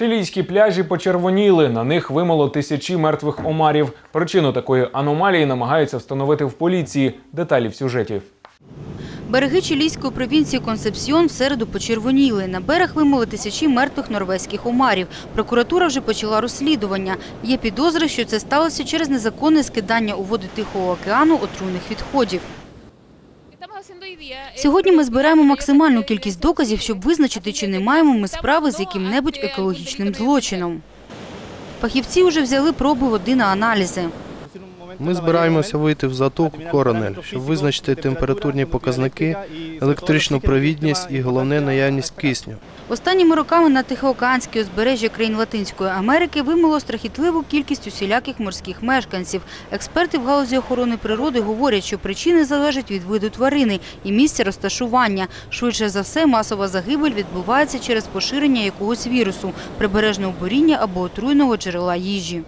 Чилійські пляжі почервоніли. На них вимило тисячі мертвих омарів. Причину такої аномалії намагаються встановити в поліції. Деталі в сюжеті. Береги чилійської провінції Консепсіон в середу почервоніли. На берег вимили тисячі мертвих норвезьких омарів. Прокуратура вже почала розслідування. Є підозри, що це сталося через незаконне скидання у води Тихого океану отруйних відходів. Сьогодні ми збираємо максимальну кількість доказів, щоб визначити, чи не маємо ми справи з яким-небудь екологічним злочином. Фахівці вже взяли проби води на аналізи. Ми збираємося вийти в затоку Коронель, щоб визначити температурні показники, електричну провідність і головне наявність кисню. Останніми роками на Тихоокеанське узбережжя країн Латинської Америки вимило страхітливу кількість усіляких морських мешканців. Експерти в галузі охорони природи говорять, що причини залежать від виду тварини і місця розташування. Швидше за все, масова загибель відбувається через поширення якогось вірусу, прибережного боріння або отруйного джерела їжі.